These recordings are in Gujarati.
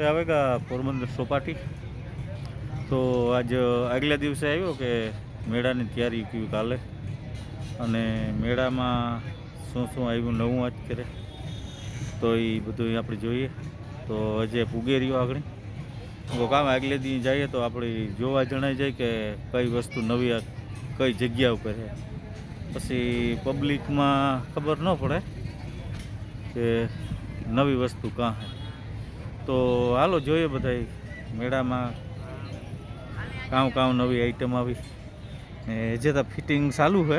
આવેગા પોરબંદર સોપાટી. તો આજ આગલા દિવસે આવ્યો કે મેળાની તૈયારી કયું કાલે. અને મેળામાં શું શું આવ્યું, નવું આજ કરે. તો એ બધું આપણે જોઈએ. તો હજે પૂગે રહ્યો આગળ. તો કામ આગલે દી જઈએ તો આપણે જોવા જણાઈ જાય કે કઈ વસ્તુ નવી કઈ જગ્યા ઉપર છે. પછી પબ્લિકમાં ખબર ન પડે કે નવી વસ્તુ કાં તો હાલો જોઈએ બધા મેળામાં કામ કામ નવી આઈટમ આવી. ને જે તો ફિટિંગ ચાલુ છે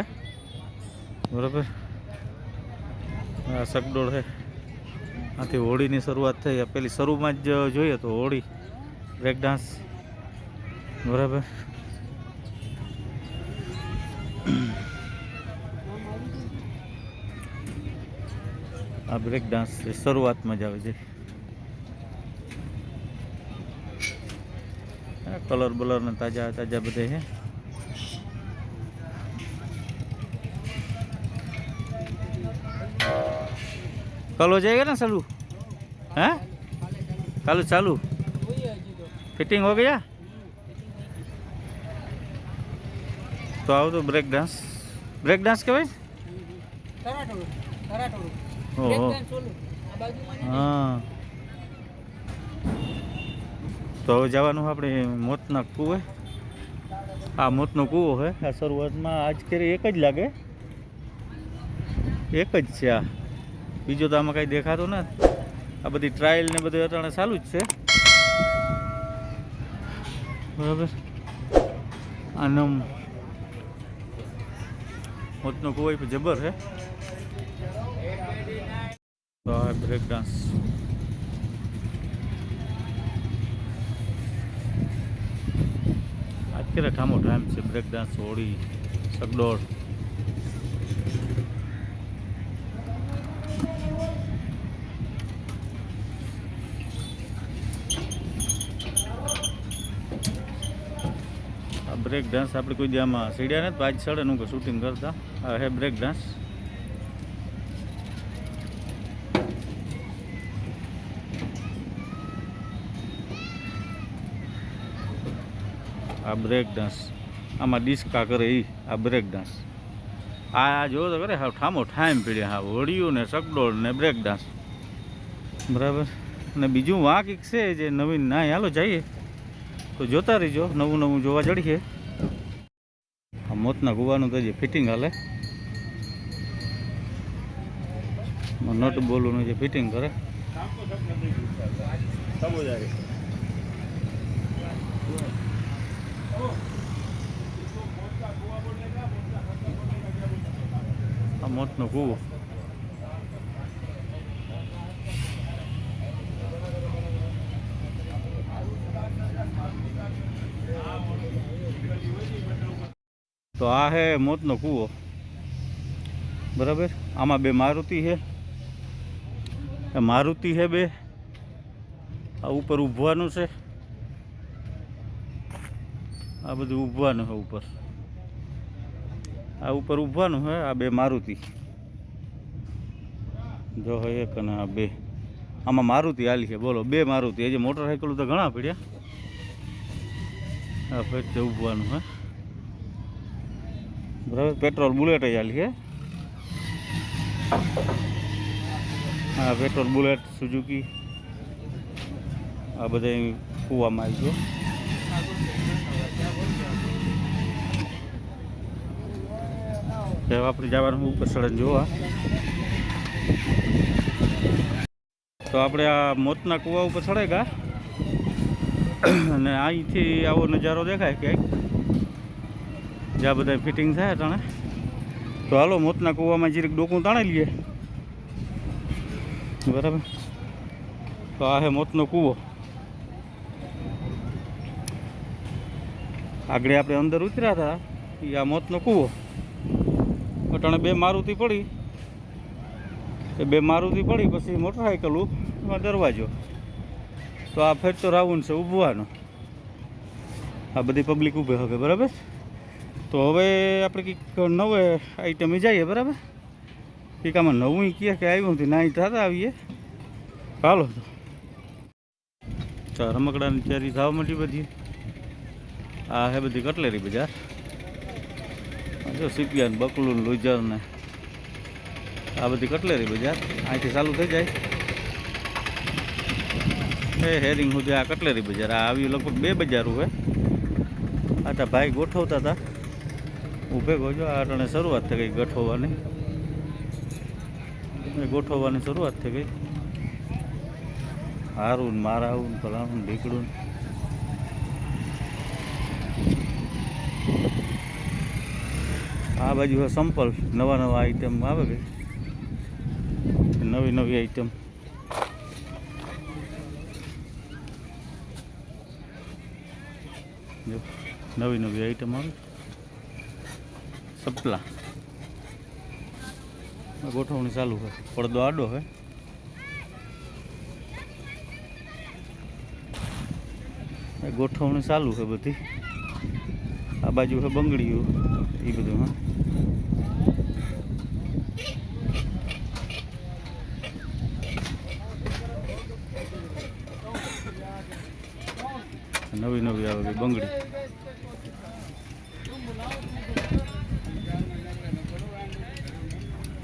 બરાબર? આ સગડોળ છે આથી હોળીની શરૂઆત થઈ. પેલી શરૂમાં જ જોઈએ તો હોળી બ્રેક ડાન્સ બરાબર? આ બ્રેક ડાન્સ શરૂઆતમાં જ આવે છે. કલર બલરના તાજા તાજા બધે છે કલો જઈગા ને ચાલુ હે? કાલુ ચાલુ? ફિટિંગ હો ગયા? તો આવો તો બ્રેક ડાન્સ બ્રેક ડાન્સ કહેવાય હા. તો હવે જવાનું આપણે મોતના કૂવે આ મોતનો કૂવો છે આ શરૂઆતમાં આજ કરે એક જ લાગે. એક જ છે આ. બીજો તો આમાં કાંઈ દેખાતો નથી આ બધી ટ્રાયલ ને બધું અટાણે ચાલુ જ છે. બરાબર. આનમ મોતનો કૂવો જબર છે બ્રેક ડાન્સ અત્યારે ઠામો ટાઈમ છે? બ્રેક ડાન્સ, હોળી, સગડોળ. બ્રેક ડાન્સ આપણે કોઈ આમાં સીડ્યા નથી પાછળ સાડે નું શૂટિંગ કરતા. હે બ્રેક ડાન્સ. આ બ્રેક ડાન્સ આમાં ડિસ્કા કરે એ આ બ્રેક ડાન્સ આ જો તો કરે હા ઠામો ઠાઈમ પીડ્યા, હા હોળિયું ને સગડોળ ને બ્રેક ડાન્સ બરાબર? અને બીજું વાંક એક છે જે નવીન, ના, હાલો જઈએ. તો જોતા રહીજો, નવું નવું જોવા જડીએ આ મોતના ગુવાનું તો જે ફિટિંગ હાલે. નટ બોલું જે ફિટિંગ કરે. મોતનો કૂવો તો આ હે મોતનો કૂવો. બરાબર? આમાં બે મારુતિ છે મારુતિ છે બે. આ ઉપર ઊભવાનું છે. આ બધું ઊભવાનું છે ઉપર. આ ઉપર ઊભવાનું હે, આ બે મારુતિ. જો હોય એક અને આ બે. આમાં મારુતિ હાલી છે, બોલો, બે મારુતિ. હજી મોટરસાઇકલ તો ઘણા પડ્યા. આ ફેટ ઊભવાનું હે. બરાબર પેટ્રોલ બુલેટ હાલી છે. હા પેટ્રોલ બુલેટ સુઝુકી આ બધા કૂવામાં આવી ગયો. હવે આપણે જવાનું ઉપર સડન જોવા. તો આપણે આ મોતના કૂવા ઉપર ચડેગા અને અહીંથી આવો નજારો દેખાય ક્યાંક? જ્યાં બધા ફિટિંગ થાય તાણે. તો હાલો, મોતના કૂવામાં જીરીક ડોકું તાણે લઈએ. બરાબર? તો આ હે મોતનો કૂવો. આગળ આપણે અંદર ઉતર્યા હતા એ આ મોતનો કૂવો. અટાણે બે મારુતિ પડી. એ બે મારુતિ પડી, પછી મોટરસાઇકલ એમાં દરવાજો. તો આ ફેરતો રાઉન્ડ છે ઊભવાનો. આ બધી પબ્લિક ઊભે હવે, બરાબર? તો હવે આપણે કંઈક નવે આઈટમે જઈએ, બરાબર? કંઈક આમાં નવું કહે કે આવ્યું નથી, ના થતા આવીએ. હાલો તો. રમકડાની તૈયારી થવા માંડી બધી. આ હે બધી કટલેરી બજાર. જો સીપિયા બકલું ને લુજર ને આ બધી કટલેરી બજાર અહીંથી ચાલુ થઈ જાય. એ હેરિંગ સુધી આ કટલેરી બજાર, આ આવ્યું લગભગ બે બજાર હોય આ તા ભાઈ ગોઠવતા હતા. ઊભે ગોજો, આ અટાણે શરૂઆત થઈ ગઈ ગોઠવવાની. ગોઠવવાની શરૂઆત થઈ ગઈ. હારું મારાવું ફલાણું ઢીકડું આ બાજુ સંપલ, નવા નવા આઈટમ આવે કે નવી નવી આઈટમ નવી નવી આઈટમ આવે સપલા. ગોઠવણી ચાલુ છે પડદો આડો હોય ગોઠવણી ચાલુ છે બધી. આ બાજુ છે બંગડીઓ એ બધું હા. આવે બંગડી.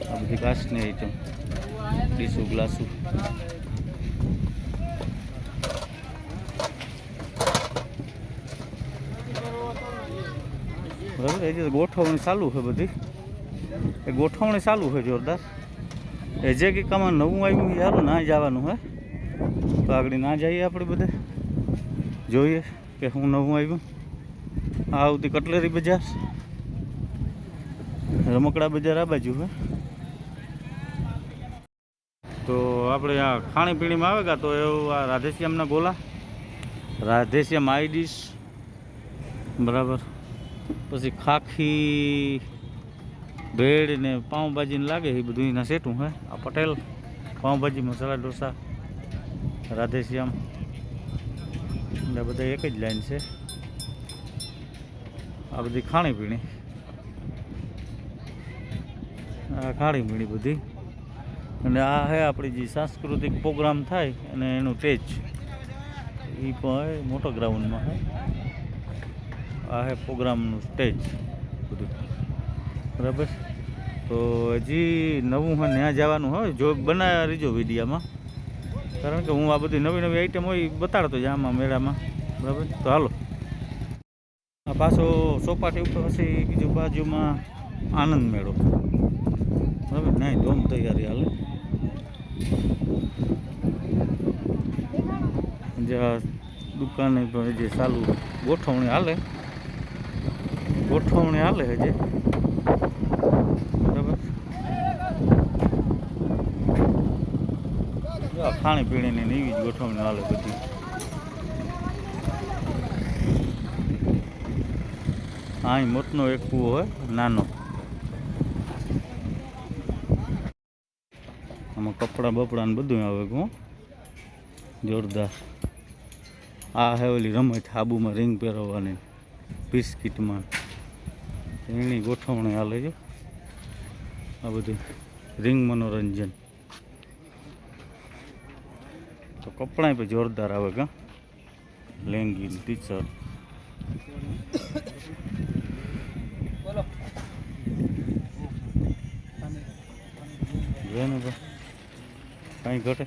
આ બધી કાચની આઈટમ ડીસુ ગ્લાસુ બરાબર, એ જે ગોઠવણી ચાલુ છે બધી. એ ગોઠવણી ચાલુ છે જોરદાર. એ જે કંઈક આમાં નવું આવ્યું સારું ના જવાનું હે. તો આગળ ના જઈએ આપણે બધે. જોઈએ. કે હું નવું આવ્યું? આ આવતી કટલેરી બજાર. રમકડા બજાર આ બાજુ, હે? તો આપણે આ ખાણીપીણીમાં આવે કા તો એવું આ રાધેશ્યામના ગોલા? રાધેશ્યામ આઈ ડીશ. બરાબર. પછી ખાખી, ભેળ ને પાઉંભાજીને લાગે એ બધું એના સેટું, હે? આ પટેલ પાઉંભાજી મસાલા ઢોસા. રાધેશ્યામ. એટલે બધા એક જ લાઈન છે. આ બધી ખાણીપીણી આ ખાણીપીણી બધી. અને આ હે આપણી જે સાંસ્કૃતિક પ્રોગ્રામ થાય અને એનું સ્ટેજ. એ પણ મોટો ગ્રાઉન્ડમાં હે. આ હે પ્રોગ્રામનું સ્ટેજ બધું. બરાબર? તો હજી નવું હોય ત્યાં જવાનું હોય. જો બનાવ્યા રહીજો વિડીયામાં. કારણ કે હું આ બધી નવી નવી આઈટમ હોય બતાડતો જ આમાં, મેળામાં. બરાબર? તો હાલો. આ પાછો સોપાટી ઉપર પછી બીજું બાજુમાં આનંદ મેળો. બરાબર? નહીં ધોમ તૈયારી હાલે. જે આ દુકાને જે ચાલુ ગોઠવણી હાલે. ગોઠવણી હાલે હજી. બરાબર? જો પીણીની એવી જ ગોઠવણી હાલે બધી. અહીં મોટનો એક કૂવો હોય, નાનો. આમાં કપડાં બપડા ને બધું આવે હું જોરદાર. આ હે ઓલી રમત આબુમાં રિંગ પહેરવાની, બિસ્કિટમાં. એની ગોઠવણી હાલે છે આ બધું રિંગ મનોરંજન. તો કપડાં પણ જોરદાર આવે કા? લેંગી ટી શર્ટ કાંઈ ઘટે?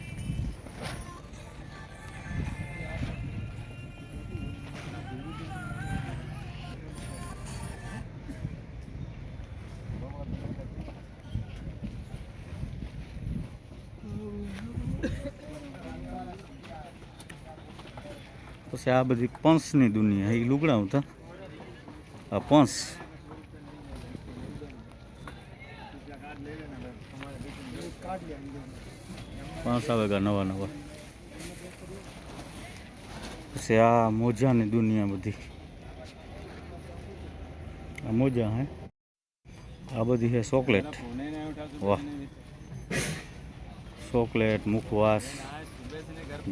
પછી આ બધી પંસની દુનિયા એ લુગડા હતા આ પંસ. પાંચ આવેગા નવા નવા. પછી આ મોજાની દુનિયા બધી. આ મોજા હે. આ બધી છે ચોકલેટ. વાહ. ચોકલેટ, મુખવાસ,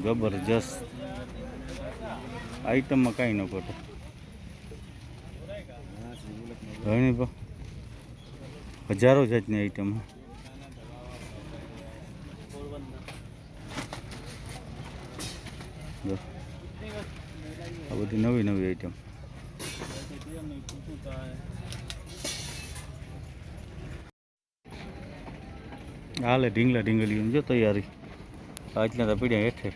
જબરજસ્ત. આઈટમમાં કાંઈ ન ઘટે ઘણી હજારો જાતની આઈટમ આ બધી નવી નવી આઈટમ. હાલે ઢીંગલા ઢીંગલી જો તૈયારી. આજના તો પીડ્યા હેઠે.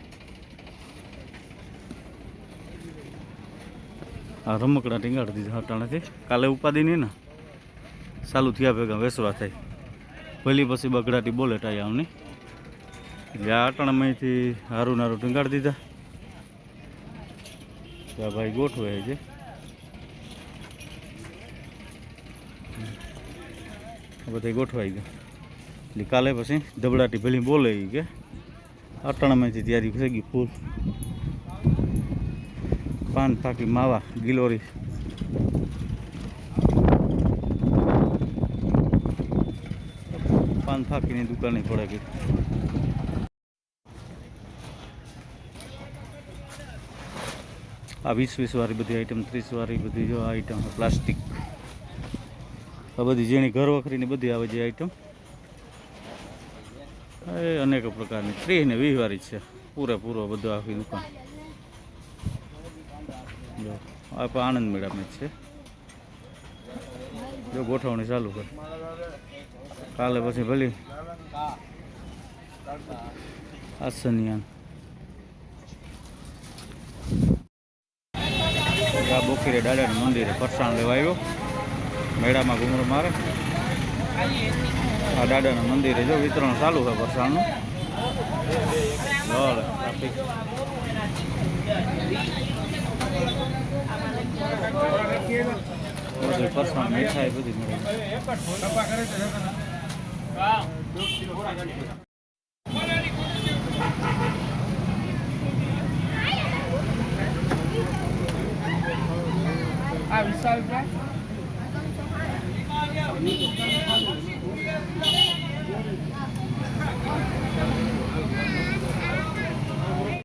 આ રમકડા ટીંગાડી દીધા હટાણાથી કાલે ઉપાદી નહીં ને? ચાલુ થયા ભેગા, વેસવા થાય. ભલી પછી બગડાટી બોલે ટાઈ આવની. એટલે આ અટાણામાંથી હારું નારું ટીંગાડી દીધા. આ ભાઈ ગોઠવે છે. બધા ગોઠવાઈ ગયા. એટલે કાલે પછી ધબડાટી ભલી બોલે કે. અટાણામાંથી તૈયારી થઈ ગઈ ફૂલ. પાન પાકી માવા ગિલોરી. પાન ફાકીની દુકાને પડે ગઈ આ વીસ વીસ વાળી બધી આઈટમ ત્રીસ વાળી બધી જો આઈટમ પ્લાસ્ટિક આ બધી જેની ઘર વખરીની બધી આવે જે આઈટમ એ અનેક પ્રકારની, ત્રીસ ને વીસ વાળી છે. પૂરેપૂરો બધું આખી દુકાન. જો આ આનંદ મેળામાં જ છે. જો ગોઠવણી ચાલુ કર કાલે પછી ભલી. આસનિયાન આ બોખીરે દાદાના મંદિરે પરસાણ લેવા આવ્યો. મેળામાં ઘૂમરો મારે. આ દાદાના મંદિરે જો વિતરણ ચાલુ છે પરસાણનું ટ્રાફિક ફરસાણ મીઠાઈ બધી મળે. આ વિશાલ ભાઈ